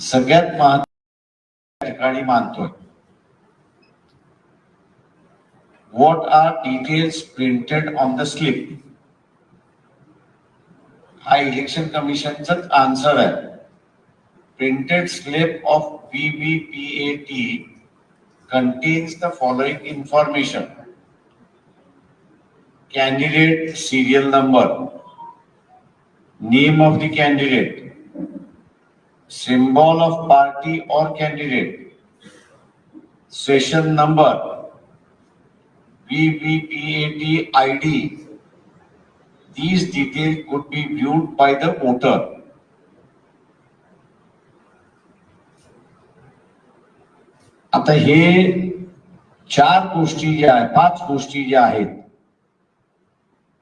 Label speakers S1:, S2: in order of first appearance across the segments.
S1: सगळ्यात महत्त्वाचे मानतोय. What are details printed on the slip हा इलेक्शन कमिशनचाच आन्सर आहे. Printed slip of B B P A T contains the following information candidate serial number name of the candidate symbol of party or candidate, session number, BBPAT ID. These details could be viewed by the voter. आता हे चार गोष्टी ज्या आहेत पाच गोष्टी ज्या आहेत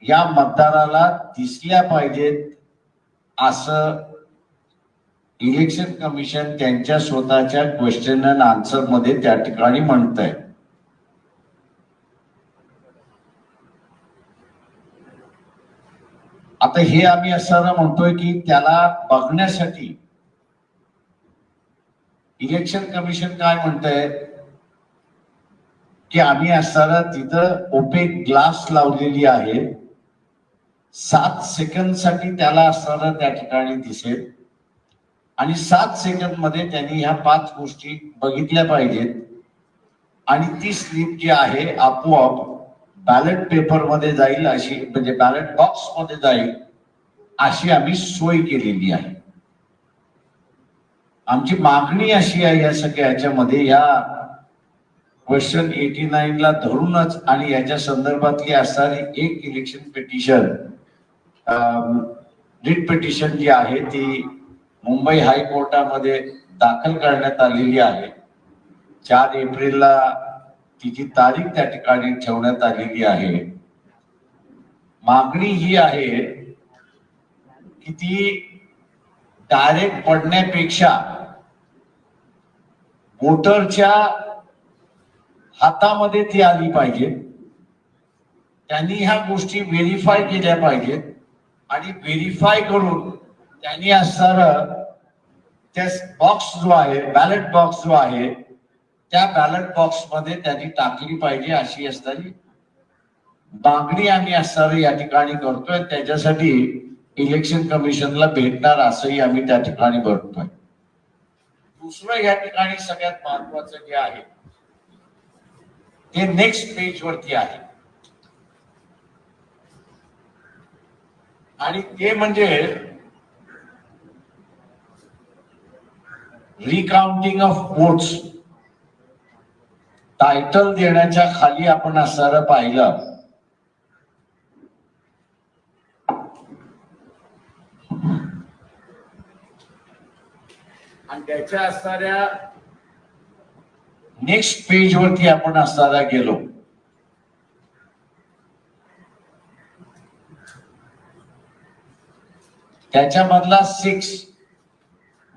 S1: या मतदाराला दिसल्या पाहिजेत असं इलेक्शन कमिशन त्यांच्या स्वतःच्या क्वेश्चन अँड आन्सरमध्ये त्या ठिकाणी म्हणत आहे आता हे आम्ही असताना म्हणतोय की त्याला बघण्यासाठी इलेक्शन कमिशन काय म्हणतंय? की आम्ही असताना तिथं ओपेक ग्लास लावलेली आहे. सात सेकंदसाठी त्याला असताना त्या ठिकाणी दिसेल. आणि सात सेकंडमध्ये त्यांनी ह्या पाच गोष्टी बघितल्या पाहिजेत. आणि ती स्लिप जी आहे आपोआप बॅलेट पेपरमध्ये जाईल अशी म्हणजे बॅलेट बॉक्समध्ये जाईल अशी आम्ही सोय केलेली आहे. आमची मागणी अशी आहे या सगळ्या याच्यामध्ये या क्वेश्चन एटी नाईन ला धरूनच आणि याच्या संदर्भातली असणारी एक इलेक्शन पिटिशन रिट पिटिशन जी आहे ती मुंबई हायकोर्टामध्ये दाखल करण्यात आलेली आहे. चार एप्रिलला तिची तारीख त्या ठिकाणी ठेवण्यात आलेली आहे. मागणी ही आहे की ती डायरेक्ट पडण्यापेक्षा वोटरच्या हातामध्ये ती आली पाहिजे. त्यांनी ह्या गोष्टी व्हेरीफाय केल्या पाहिजेत आणि व्हेरीफाय करून त्यांनी असणार त्या बॉक्स जो आहे बॅलेट बॉक्स जो आहे त्या बॅलेट बॉक्समध्ये त्यांनी टाकली पाहिजे अशी असणारी मागणी आम्ही असणारी या ठिकाणी करतोय. त्याच्यासाठी इलेक्शन कमिशनला भेटणार असंही आम्ही त्या ठिकाणी बघतोय दुसरं या ठिकाणी सगळ्यात महत्वाचं जे आहे ते नेक्स्ट पेज वरती आहे. आणि ते म्हणजे रिकाउंटिंग ऑफ वोट्स टायटल देण्याच्या खाली आपण असणारं पाहिलं. आणि त्याच्या असणाऱ्या नेक्स्ट पेज वरती आपण असताना गेलो. त्याच्यामधला सिक्स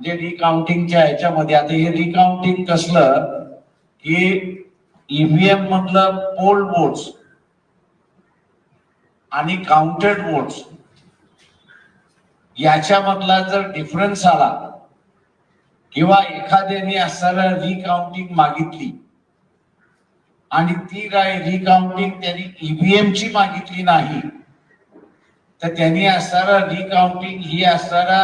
S1: जे रिकाउंटिंगच्या ह्याच्यामध्ये आता हे रिकाउंटिंग कसलं की ईव्हीएम मधलं पोल वोट्स आणि काउंटेड वोट्स याच्यामधला जर डिफरन्स आला किंवा एखाद्याने असताना रिकाउंटिंग मागितली आणि ती काय रिकाउंटिंग त्यांनी ईव्हीएम ची मागितली नाही तर त्यांनी असणारा रिकाउंटिंग ही असणारा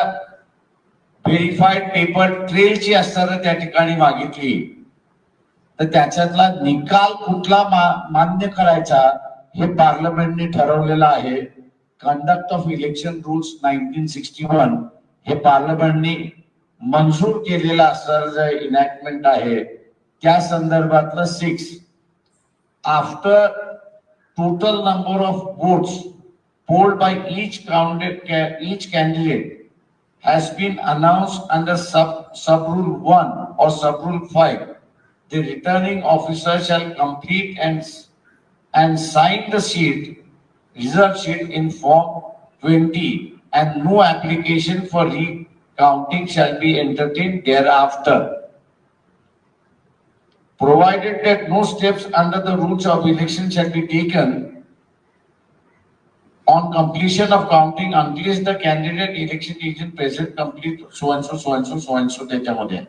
S1: व्हेरीफाईड पेपर ट्रेलची असताना त्या ठिकाणी मागितली. तर त्याच्यातला निकाल कुठला मान्य करायचा हे पार्लमेंटने ठरवलेलं आहे. Conduct of election rules nineteen sixty one हे पार्लमेंटने मंजूर केलेलं असणारं जे इनॅक्टमेंट आहे त्या संदर्भातलं six after total number of votes polled by each counted each candidate has been announced under sub, sub rule one or sub rule five. The returning officer shall complete and, and sign the sheet, result sheet in form twenty, and no application for recounting shall be entertained thereafter. Provided that no steps under the rules of election shall be taken on completion of counting unless the candidate election agent present complete so and so so and so so and so त्याच्यामध्ये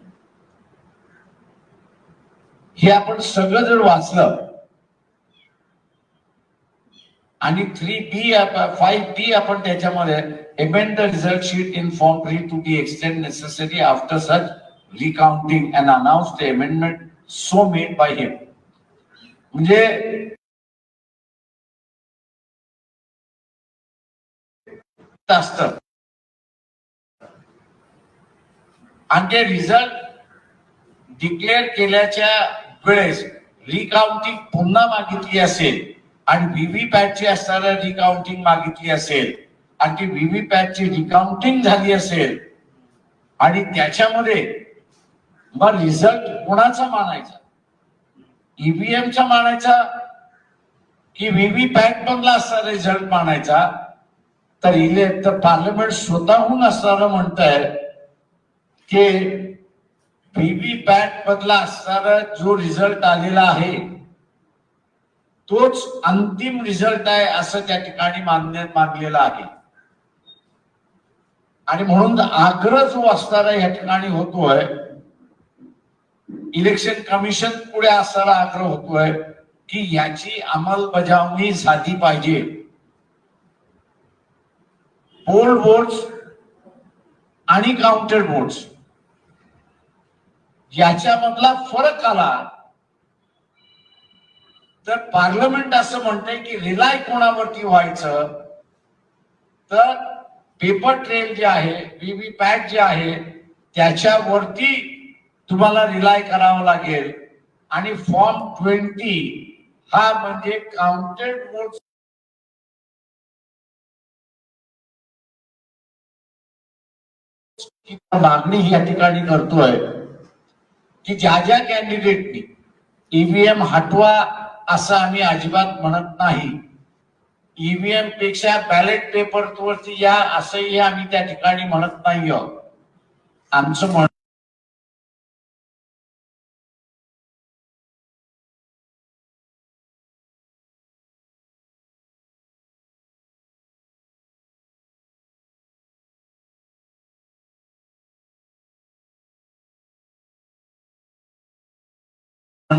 S1: हे आपण सगळं जर वाचलं आणि three बी five B आपण त्याच्यामध्ये amend the result sheet in form three two B extend necessary after such recounting and announce the amendment so made by him म्हणजे असत. आणि ते रिझल्ट डिक्लेअर केल्याच्या वेळेस रिकाउंटिंग पुन्हा मागितली असेल आणि व्हीव्हीपॅटची असणाऱ्या रिकाउंटिंग मागितली असेल आणि ती व्हीव्हीपॅटची रिकाउंटिंग झाली असेल आणि त्याच्यामध्ये मग रिझल्ट कोणाचा मानायचा? ईव्हीएमचा मानायचा की व्हीव्हीपॅट मधला असणारा रिझल्ट मानायचा? तर इले तर पार्लमेंट स्वतःहून असणारं म्हणत आहे की व्हीव्हीपॅट मधला असणारा जो रिझल्ट आलेला आहे तोच अंतिम रिझल्ट आहे असं त्या ठिकाणी मान्य मानलेला आहे. आणि म्हणून आग्रह जो असणारा या ठिकाणी होतोय इलेक्शन कमिशन पुढे असणारा आग्रह होतोय की याची अंमलबजावणी झाली पाहिजे. पोल वोट्स आणि काउंटर वोट्स याच्यामधला फरक आला. तर पार्लमेंट असं म्हणतंय की रिलाय कोणावरती व्हायचं? तर पेपर ट्रेल जे आहे व्हीव्हीपॅट जे आहे त्याच्यावरती तुम्हाला रिलाय करावं लागेल. आणि फॉर्म ट्वेंटी हा म्हणजे काउंटेड बोर्ड मागणी या ठिकाणी करतोय की ज्या ज्या कॅन्डिडेटनी ईव्हीएम हटवा असं आम्ही अजिबात म्हणत नाही. ईव्हीएमपेक्षा बॅलेट पेपर वरती या असंही आम्ही त्या ठिकाणी म्हणत नाही आहोत. आमचं म्हण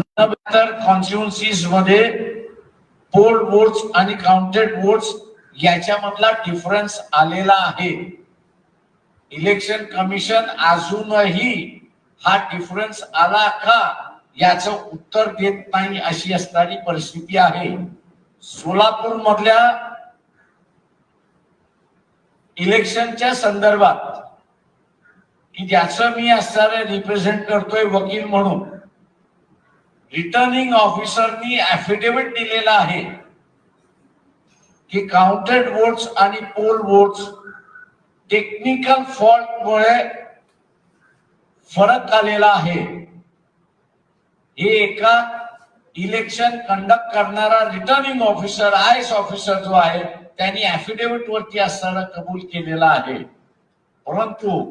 S1: तर कॉन्स्टिट्युन्सीजमध्ये पोल वोट्स आणि काउंटेड वोट्स याच्यामधला डिफरन्स आलेला आहे. इलेक्शन कमिशन अजूनही हा डिफरन्स आला का याचं उत्तर देत नाही अशी असणारी परिस्थिती आहे. सोलापूर मधल्या इलेक्शनच्या संदर्भात की ज्याचं मी असणारे रिप्रेझेंट करतोय वकील म्हणून रिटर्निंग ऑफिसरनी ऍफिडेव्हिट दिलेला आहे की काउंटेड वोट्स आणि पोल वोट्स टेक्निकल फॉल्टमुळे फरक आलेला आहे. हे एका इलेक्शन कंडक्ट करणारा returning officer I S officer जो आहे त्यांनी ऍफिडेव्हिट वरती असताना कबूल केलेला आहे. परंतु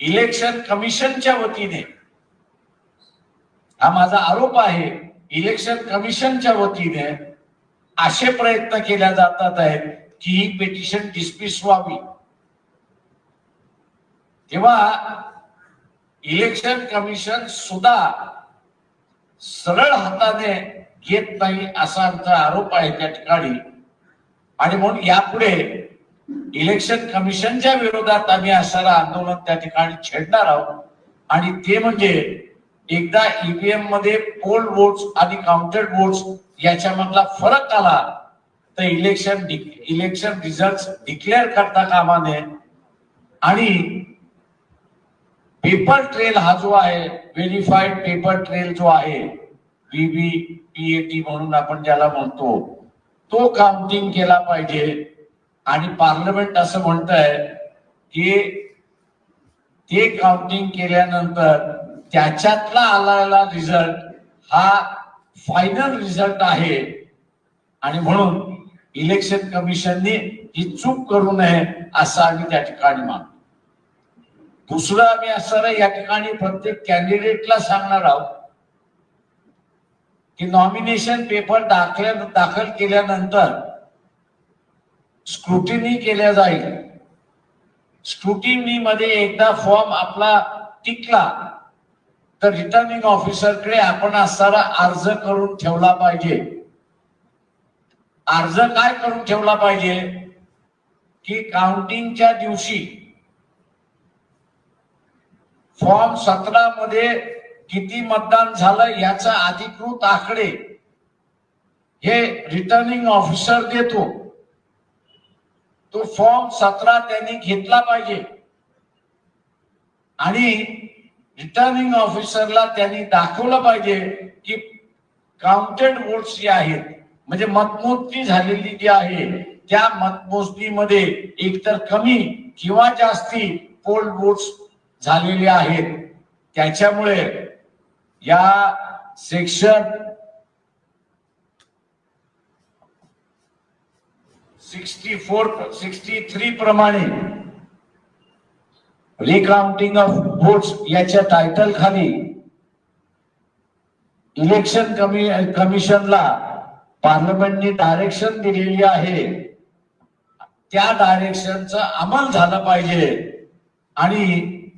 S1: इलेक्शन कमिशनच्या वतीने हा माझा आरोप आहे. इलेक्शन कमिशनच्या वतीने असे प्रयत्न केल्या जातात आहेत की ही पिटिशन डिस्मिस व्हावी. तेव्हा इलेक्शन कमिशन सुद्धा सरळ हाताने घेत नाही असा आमचा आरोप आहे त्या ठिकाणी. आणि म्हणून यापुढे इलेक्शन कमिशनच्या विरोधात आम्ही असणारा आंदोलन त्या ठिकाणी छेडणार आहोत. आणि ते म्हणजे एकदा ईव्हीएममध्ये पोल वोट्स आणि काउंटेड वोट्स याच्यामधला फरक आला तर इलेक्शन इलेक्शन रिझल्ट डिक्लेअर करता कामा नये आणि पेपर ट्रेल हा जो आहे व्हेरीफाईड पेपर ट्रेल जो आहे व्हीव्हीपीएटी म्हणून आपण ज्याला म्हणतो तो काउंटिंग केला पाहिजे. आणि पार्लमेंट असं म्हणत आहे की ते काउंटिंग केल्यानंतर त्याच्यातला आलेला रिझल्ट हा फायनल रिझल्ट आहे. आणि म्हणून इलेक्शन कमिशनने ही चूक करू नये असं आम्ही त्या ठिकाणी मानतो. दुसरं आम्ही असणारं या ठिकाणी प्रत्येक कॅन्डिडेटला सांगणार आहोत की नॉमिनेशन पेपर दाखल दाखल केल्यानंतर स्क्रुटिनी केल्या जाईल. स्क्रुटिनी मध्ये एकदा फॉर्म आपला टिकला तर रिटर्निंग ऑफिसरकडे आपण असणारा अर्ज करून ठेवला पाहिजे. अर्ज काय करून ठेवला पाहिजे? की काउंटिंगच्या दिवशी फॉर्म सतरा मध्ये किती मतदान झालं याचा अधिकृत आकडे हे रिटर्निंग ऑफिसर देतो. तो फॉर्म सतरा त्यांनी घेतला पाहिजे. आणि रिटर्निंग ऑफिसरला त्यांनी दाखवलं पाहिजे की काउंटेड वोट्स जे आहेत म्हणजे मतमोजणी झालेली जी आहे त्या मतमोजणीमध्ये एकतर कमी किंवा जास्ती पोल वोट्स झालेले आहेत. त्याच्यामुळे या section sixty four sixty three प्रमाणे रिकाउंटिंग ऑफ वोट्स याच्या टायटल खाली इलेक्शन कमी कमिशनला पार्लमेंटने डायरेक्शन दिलेली आहे. त्या डायरेक्शनचा अंमल झाला पाहिजे आणि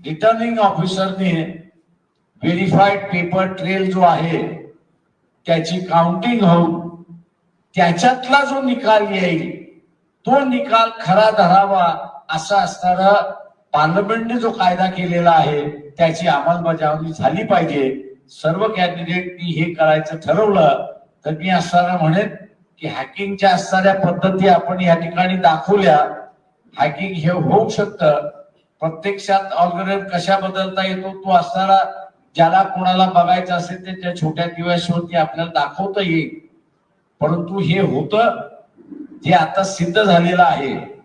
S1: रिटर्निंग ऑफिसरने व्हेरीफाईड पेपर ट्रेल जो आहे त्याची काउंटिंग होऊन त्याच्यातला जो निकाल येईल तो निकाल खरा धरावा असा असणारा पार्लमेंटने जो कायदा केलेला आहे त्याची अंमलबजावणी झाली पाहिजे. सर्व कॅन्डिडेटनी हे करायचं ठरवलं. तर मी असताना म्हणेन की हॅकिंगच्या असणाऱ्या पद्धती आपण या ठिकाणी दाखवल्या. हॅकिंग हे होऊ शकतं. प्रत्यक्षात ऑलरेडी कशा बदलता येतो तो असणारा ज्याला कोणाला बघायचं असेल ते त्या छोट्या दिवसवरती आपल्याला दाखवता येईल. परंतु हे होतं जे आता सिद्ध झालेलं आहे.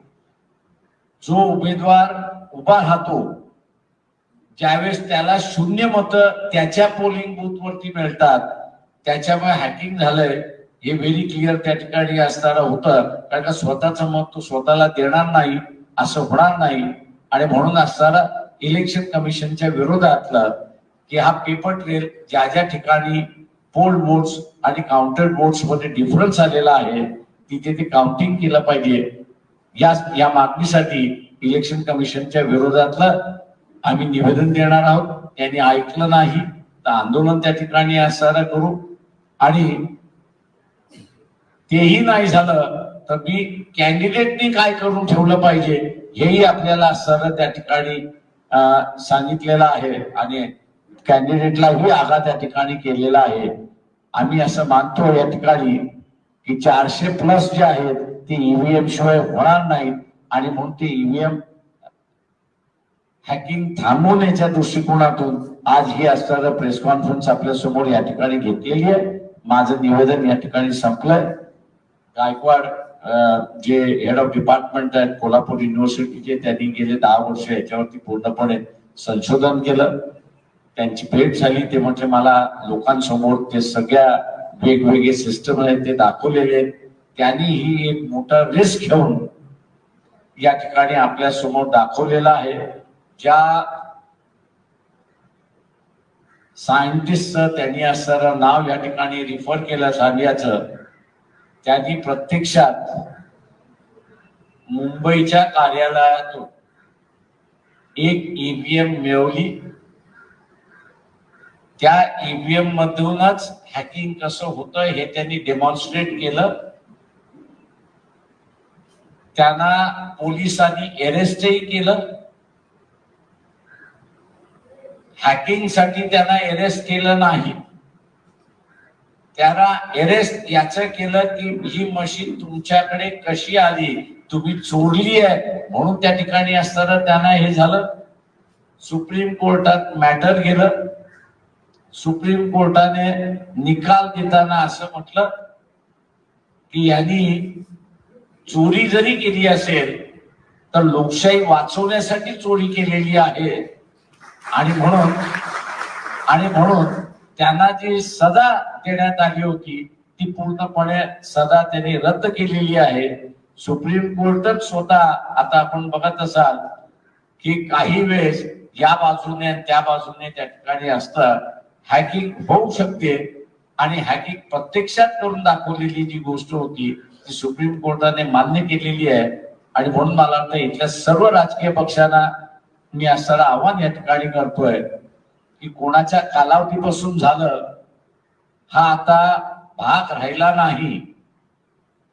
S1: जो उमेदवार उभा राहतो. ज्यावेळेस त्याला शून्य मत त्याच्या पोलिंग बूथवरती मिळतात त्याच्यामुळे हॅकिंग झालंय. हे व्हेरी क्लिअर त्या ठिकाणी असणारं होतं. कारण का स्वतःचं मत तो स्वतःला देणार नाही असं होणार नाही. आणि म्हणून असणारा इलेक्शन कमिशनच्या विरोधातलं की हा पेपर ट्रेल ज्या ज्या ठिकाणी पोल वोट्स आणि काउंटर वोट्समध्ये डिफरन्स आलेला आहे तिथे ते काउंटिंग केलं पाहिजे. या या मागणीसाठी इलेक्शन कमिशनच्या विरोधातलं आम्ही निवेदन देणार आहोत. त्यांनी ऐकलं नाही तर आंदोलन त्या ठिकाणी असणारा करू. आणि तेही नाही झालं तर मी कॅन्डिडेटनी काय करून ठेवलं पाहिजे हेही आपल्याला असणारं त्या ठिकाणी सांगितलेलं आहे. आणि कॅन्डिडेटलाही आगा त्या ठिकाणी केलेला आहे. आम्ही असं मानतो या ठिकाणी की चारशे प्लस जे आहेत ते ईव्हीएम शिवाय होणार नाहीत. आणि म्हणून ते ईव्हीएम हॅकिंग थांबवण्याच्या दृष्टिकोनातून आज ही असणारं प्रेस कॉन्फरन्स आपल्यासमोर या ठिकाणी घेतलेली आहे. माझं निवेदन या ठिकाणी संपलंय. गायकवाड जे हेड ऑफ डिपार्टमेंट आहेत कोल्हापूर युनिव्हर्सिटीचे त्यांनी गेले दहा वर्ष याच्यावरती पूर्णपणे संशोधन केलं. त्यांची भेट झाली. ते म्हणजे मला लोकांसमोर ते सगळ्या वेगवेगळे सिस्टम आहेत ते दाखवलेले आहेत. त्यांनी ही एक मोठा रिस्क घेऊन या ठिकाणी आपल्यासमोर दाखवलेला आहे ज्या सायंटिस्टचं त्यांनी असणारं नाव या ठिकाणी रिफर केलं झाल्याचं त्यांनी प्रत्यक्षात मुंबईच्या कार्यालयातून एक ईव्हीएम मिळवली. त्या ईव्हीएम मधूनच हॅकिंग कसं होतं हे त्यांनी डेमॉन्स्ट्रेट केलं. त्यांना पोलिसांनी अरेस्टही केलं. हॅकिंगसाठी त्यांना अरेस्ट केलं नाही. त्यांना अरेस्ट याचं केलं की ही मशीन तुमच्याकडे कशी आली? तुम्ही चोरली आहे. म्हणून त्या ठिकाणी असताना त्यांना हे झालं. सुप्रीम कोर्टात मॅटर गेलं. सुप्रीम कोर्टाने निकाल देताना असं म्हटलं की यांनी चोरी जरी केली असेल तर लोकशाही वाचवण्यासाठी चोरी केलेली आहे. आणि म्हणून आणि म्हणून त्यांना जी सजा देण्यात आली होती ती पूर्णपणे सदा त्यांनी रद्द केलेली आहे. सुप्रीम कोर्टच स्वतः आता आपण बघत असाल की काही वेळेस या बाजूने त्या बाजूने त्या ठिकाणी असतं हॅकिंग होऊ शकते. आणि हॅकिंग प्रत्यक्षात करून दाखवलेली जी गोष्ट होती ती सुप्रीम कोर्टाने मान्य केलेली आहे. आणि म्हणून मला वाटतं इथल्या सर्व राजकीय पक्षांना मी असणारा आव्हान या ठिकाणी करतोय की कोणाच्या कालावधीपासून झालं हा आता भाग राहिला नाही.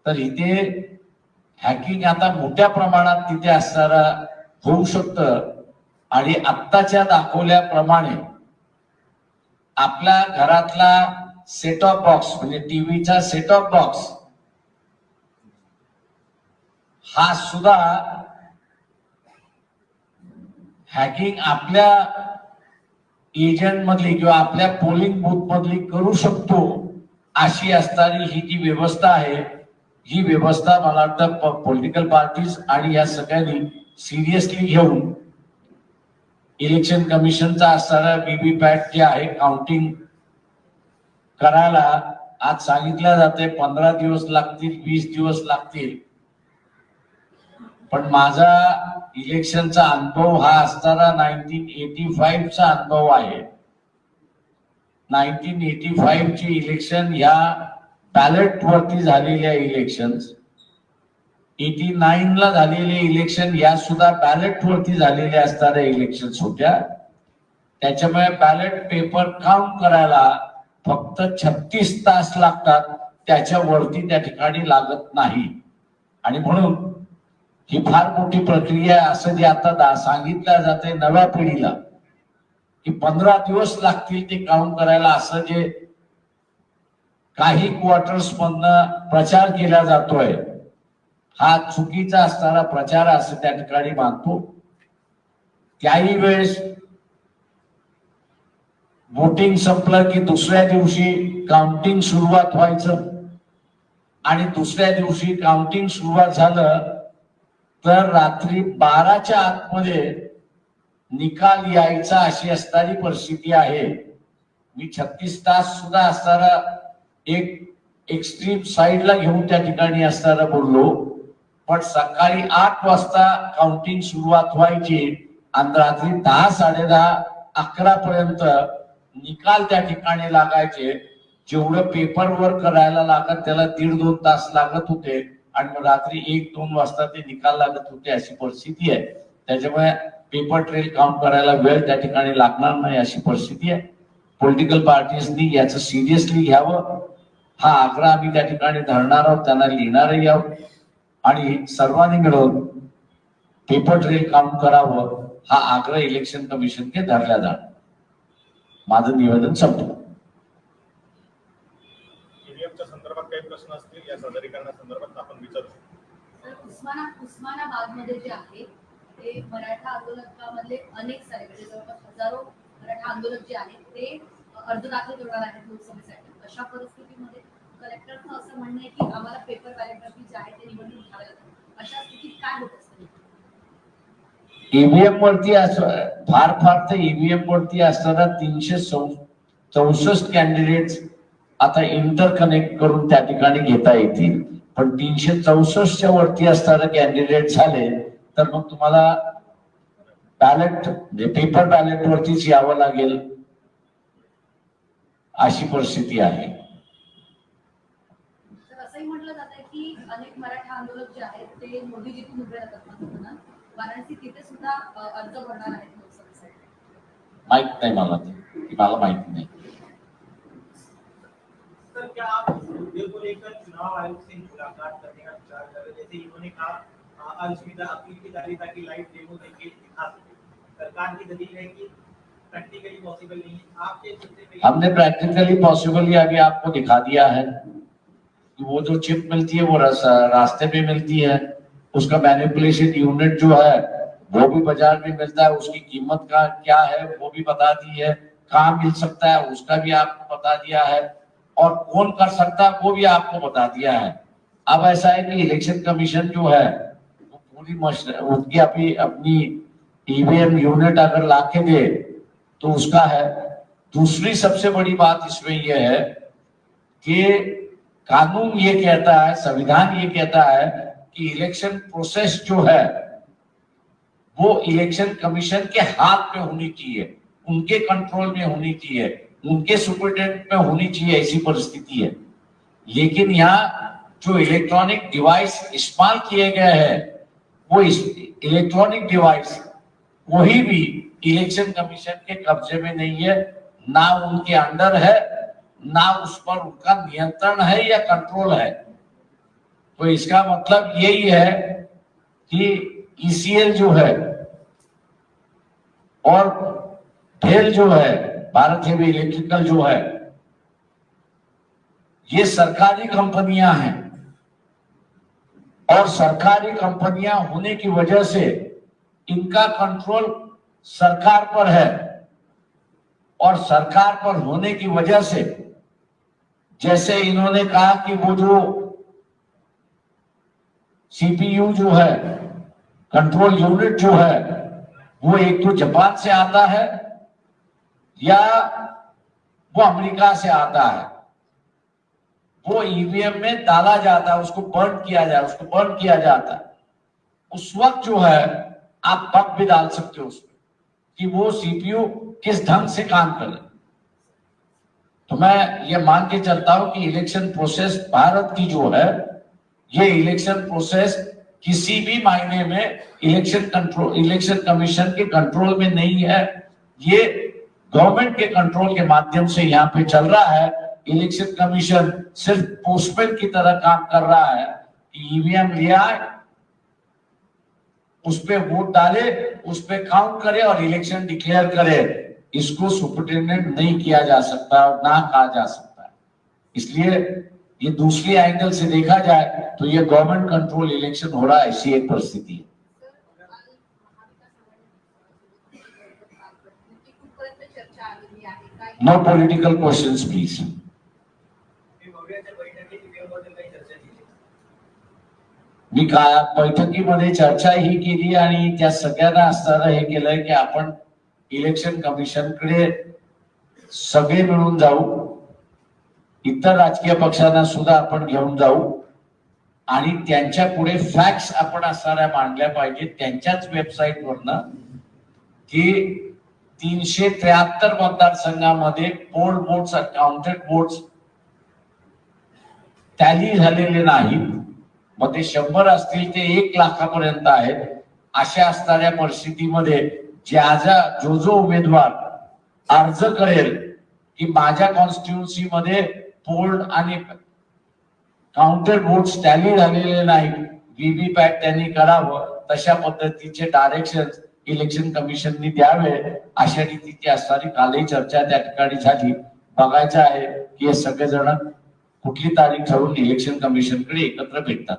S1: तर इथे हॅकिंग आता मोठ्या प्रमाणात तिथे असणारा होऊ शकतं. आणि आत्ताच्या दाखवल्याप्रमाणे आपल्या घरातला सेट ऑफ बॉक्स म्हणजे टीव्हीचा सेट ऑफ बॉक्स हा सुद्धा हॅकिंग आपल्या एजंट मधली किंवा आपल्या पोलिंग बूथ मधली करू शकतो अशी असणारी ही जी व्यवस्था आहे ही व्यवस्था मला वाटतं पॉलिटिकल पार्टीज आणि या सगळ्यांनी सिरियसली घेऊन इलेक्शन कमिशनचा असणारा व्हीव्हीपॅट जे आहे काउंटिंग करायला आज सांगितलं जाते पंधरा दिवस लागतील वीस दिवस लागतील. पण माझा इलेक्शनचा अनुभव हा असताना नाईन्टीन एटी फाईव्हचा अनुभव आहे. नाईन्टीन एटी फाईव्ह ची इलेक्शन ह्या बॅलेटवरती झालेल्या इलेक्शन एटी नाईन ला झालेले इलेक्शन या सुद्धा बॅलेटवरती झालेल्या असणाऱ्या इलेक्शन होत्या. त्याच्यामुळे बॅलेट पेपर काउंट करायला फक्त छत्तीस तास लागतात. त्याच्यावरती त्या ठिकाणी लागत नाही. आणि म्हणून ही फार मोठी प्रक्रिया आहे असं जे आता दा- सांगितलं जाते नव्या पिढीला. की पंधरा दिवस लागतील ते काउंट करायला असं जे काही क्वार्टर्स मधनं प्रचार केला जातोय हा चुकीचा असणारा प्रचार असं त्या ठिकाणी मानतो. त्याही वेळेस वोटिंग संपलं की दुसऱ्या दिवशी काउंटिंग सुरुवात व्हायचं. आणि दुसऱ्या दिवशी काउंटिंग सुरुवात झालं तर रात्री बाराच्या आतमध्ये निकाल यायचा अशी असणारी परिस्थिती आहे. मी छत्तीस तास सुद्धा असणारा एक एक्स्ट्रीम साईडला घेऊन त्या ठिकाणी असताना बोललो. पण सकाळी आठ वाजता काउंटिंग सुरुवात व्हायची. आणि रात्री दहा साडे दहा अकरा पर्यंत निकाल त्या ठिकाणी लागायचे. जेवढं पेपर वर्क करायला लागत त्याला दीड दोन तास लागत होते. आणि मग रात्री एक दोन वाजता ते निकाल लागत होते अशी परिस्थिती आहे. त्याच्यामुळे पेपर ट्रेल काउंट करायला वेळ त्या ठिकाणी लागणार नाही अशी परिस्थिती आहे. पॉलिटिकल पार्टीजनी याचं सिरियसली घ्यावं. हा आग्रह आम्ही त्या ठिकाणी धरणार आहोत त्यांना लिहिणारही आहोत. आणि सर्वांनी मिळून पेपर ट्रेल काउंट करावं हा आग्रह इलेक्शन कमिशनने धरला जाणार. माझं निवेदन संपलं.
S2: संदर्भात काही प्रश्न असतील या सादरीकरणासंदर्भात आपण विचारू.
S3: उस्माना उस्मानाबादमध्ये जे आहे ते मराठा आंदोलकामधले अनेक सारे म्हणजे जवळपास हजारो मराठा आंदोलक जे आहेत ते अर्ज दाखल करणार आहेत लोकसभेसाठी. अशा परिस्थितीमध्ये कलेक्टरचं असं म्हणणं आहे की आम्हाला पेपर बॅलेटवरती जे आहे ते निवडणूक घ्यावे लागतात अशा स्थितीत काय होत असतं
S1: ईव्हीएम वरती असं फार फार तर ईव्हीएम वरती असताना तीनशे चौसष्ट कॅन्डिडेट आता इंटर कनेक्ट करून त्या ठिकाणी घेता येतील. पण तीनशे चौसष्टच्या वरती असणारे कॅन्डिडेट झाले तर मग तुम्हाला बॅलेट म्हणजे पेपर बॅलेट वरतीच यावं लागेल. अशी परिस्थिती आहे.
S3: तर असंही म्हटलं जात आहे की अनेक मराठा आंदोलक जे आहेत ते मोदीजीतून उभे राहतात पंतप्रधान वाराणसी तिथे सुद्धा अ, अर्ज भरणार आहेत लोकसभेसाठी.
S1: माहीत नाही मला ती. मला माहिती नाही.
S4: सर क्या आप इस मुद्दे को लेकर चुनाव आयोग से मुलाकात करने का विचार कर रहे? जैसे इन्होंने कहा अपील की ताकि लाइव डेमो दिखा सके। सरकार की दलील है कि प्रैक्टिकली पॉसिबल
S1: हमने प्रैक्टिकली पॉसिबली आपको दिखा दिया है। कि वो जो चिप मिलती है, वो रास्ते पे मिलती है। उसका मैनिपुलेशन यूनिट जो है, वो भी बाज़ार में मिलता है। उसकी कीमत का क्या है, वो भी बता दी है। कहाँ मिल सकता है, उसका भी आपको बता दिया है। और कौन कर सकता है, वो भी आपको बता दिया है। अब ऐसा है कि इलेक्शन कमीशन जो है, वो पूरी उनकी अपनी अपनी ईवीएम यूनिट अगर लाके दे तो उसका है। दूसरी सबसे बड़ी बात इसमें यह है कि कानून ये कहता है, संविधान ये कहता है कि इलेक्शन प्रोसेस जो है, वो इलेक्शन कमीशन के हाथ में होनी चाहिए, उनके कंट्रोल में होनी चाहिए। उनके सुपरिटेंडेंट में होनी चाहिए ऐसी परिस्थिति है। लेकिन यहाँ जो इलेक्ट्रॉनिक डिवाइस इस्तेमाल किए गए हैं, वो इलेक्ट्रॉनिक डिवाइस वही भी इलेक्शन कमीशन के कब्जे में नहीं है, ना उनके अंडर है, ना उस पर उनका नियंत्रण है या कंट्रोल है। तो इसका मतलब यही है कि ईसीएल जो है और ढेल जो है भारत हेवी इलेक्ट्रिकल जो है, ये सरकारी कंपनियाँ हैं। और सरकारी कंपनियाँ होने की वजह से इनका कंट्रोल सरकार पर है। और सरकार पर होने की वजह से, जैसे इन्होंने कहा कि वो जो सीपीयू जो है कंट्रोल यूनिट जो है, वो एक तो जापान से आता है या वो अमेरिका से आता है, वो ईवीएम में डाला जाता है, उसको बर्न किया जाए, उसको बर्न किया जाता है, उस वक्त जो है, आप बग भी डाल सकते हो उसमें कि वो सीपीयू किस ढंग से काम करे। तो मैं ये मान के चलता हूँ कि इलेक्शन प्रोसेस भारत की जो है, ये इलेक्शन प्रोसेस किसी भी मायने में इलेक्शन कंट्रोल इलेक्शन कमीशन के कंट्रोल में नहीं है। ये गवर्नमेंट के कंट्रोल के माध्यम से यहाँ पे चल रहा है। इलेक्शन कमीशन सिर्फ़ पोस्टमैन की तरह काम कर रहा है ईवीएम लिया है उस पर वोट डाले उस पर काउंट करे और इलेक्शन डिक्लेयर करे। इसको सुपरिटेंडेंट नहीं किया जा सकता और ना कहा जा सकता। है इसलिए ये दूसरी एंगल से देखा जाए तो ये गवर्नमेंट कंट्रोल इलेक्शन हो रहा है, ऐसी एक परिस्थिति है। नो पॉलिटिकल क्वेश्चन्स प्लीज
S4: मी
S1: का बैठकीमध्ये चर्चा ही केली आणि त्या सगळ्यांना असताना हे केलंय की आपण इलेक्शन कमिशनकडे सगळे मिळून जाऊ. इतर राजकीय पक्षांना सुद्धा आपण घेऊन जाऊ. आणि त्यांच्या पुढे फॅक्ट्स आपण असणाऱ्या मांडल्या पाहिजेत. त्यांच्याच वेबसाईट वरनं की तीनशे त्र्याहत्तर मतदारसंघामध्ये poll boards counted boards tally झालेले नाहीत. मग ते शंभर असतील ते एक लाखापर्यंत आहेत. अशा असणाऱ्या परिस्थितीमध्ये ज्या ज्या जो जो उमेदवार अर्ज करेल की माझ्या कॉन्स्टिट्युन्सी मध्ये आणि काउंटर बोट्स टॅली झालेले नाही व्हीव्हीपॅट त्यांनी करावं तशा पद्धतीचे डायरेक्शन इलेक्शन कमिशननी द्यावे अशा रीतीची असणारी कालही चर्चा त्या ठिकाणी झाली. बघायचं आहे की हे सगळेजण कुठली तारीख ठरवून इलेक्शन कमिशनकडे एकत्र भेटतात.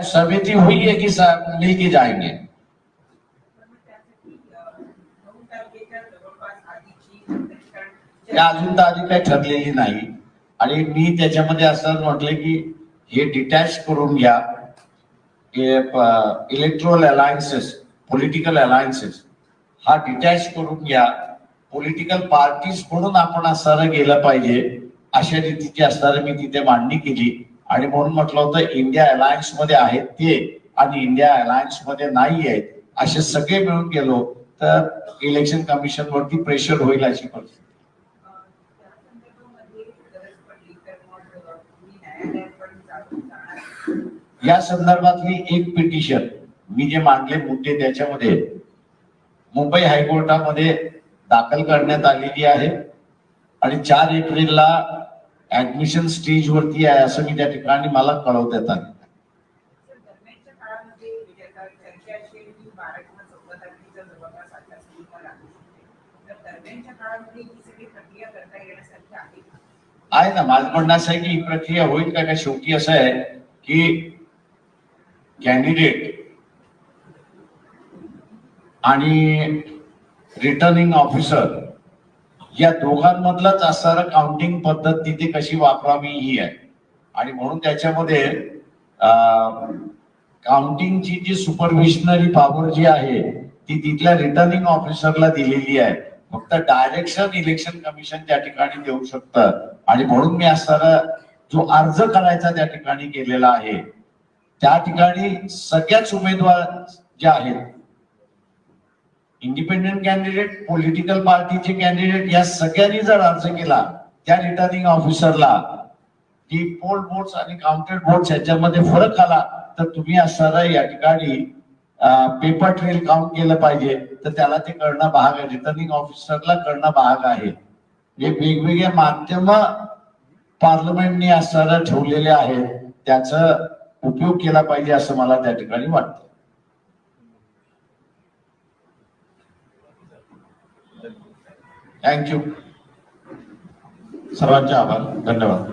S4: उसमें होईल हुई कि की लोग
S1: है जाएंगे अजून तारीख काही ठरलेली नाही. आणि मी त्याच्यामध्ये असं म्हटलं की हे डिटॅच करून घ्या. इलेक्ट्रोल अलायन्सेस पॉलिटिकल अलायन्सेस हा डिटॅच करून घ्या. पॉलिटिकल पार्टीज म्हणून आपण असणारं गेलं पाहिजे. अशा रीतीची असणारं मी तिथे मांडणी केली. आणि म्हणून म्हटलं होतं इंडिया अलायन्समध्ये आहेत ते आणि इंडिया अलायन्समध्ये नाही आहेत. असे सगळे मिळून गेलो तर इलेक्शन कमिशन वरती प्रेशर होईल अशी परिस्थिती. या संदर्भातली एक पिटिशन मी जे मांडले मुद्दे त्याच्यामध्ये मुंबई हायकोर्टामध्ये दाखल करण्यात आलेली आहे आणि चार एप्रिलला ऍडमिशन स्टेज वरती आहे असं मी त्या ठिकाणी मला कळवण्यात आलं
S5: आहे.
S1: ना माझं म्हणणं असं आहे की ही प्रक्रिया होईल का? का शेवटी असं आहे की कॅन्डिडेट आणि रिटर्निंग ऑफिसर या दोघांमधलंच असणारं काउंटिंग पद्धत तिथे कशी वापरावी ही आहे. आणि म्हणून त्याच्यामध्ये काउंटिंगची जी सुपरविशनरी पॉवर जी आहे ती तिथल्या रिटर्निंग ऑफिसरला दिलेली आहे. फक्त डायरेक्शन इलेक्शन कमिशन त्या ठिकाणी देऊ शकतं. आणि म्हणून मी असणारा जो अर्ज करायचा त्या ठिकाणी केलेला आहे त्या ठिकाणी सगळ्याच उमेदवार जे आहेत इंडिपेंडेंट कॅन्डिडेट पॉलिटिकल पार्टीचे कॅन्डिडेट या सगळ्यांनी जर अर्ज केला त्या रिटर्निंग ऑफिसरला की पोल बोर्ड्स आणि काउंटेड बोर्ड यांच्यामध्ये फरक आला तर तुम्ही असणारा या ठिकाणी पेपर ट्रेल काउंट केलं पाहिजे. तर त्याला ते करणं भाग आहे. रिटर्निंग ऑफिसरला करणं भाग आहे. हे वेगवेगळे माध्यम पार्लमेंटने असणारा ठेवलेले आहेत. त्याचं उपयोग केला पाहिजे असं मला त्या ठिकाणी वाटतं. थँक्यू सर्वांचे आभार. धन्यवाद.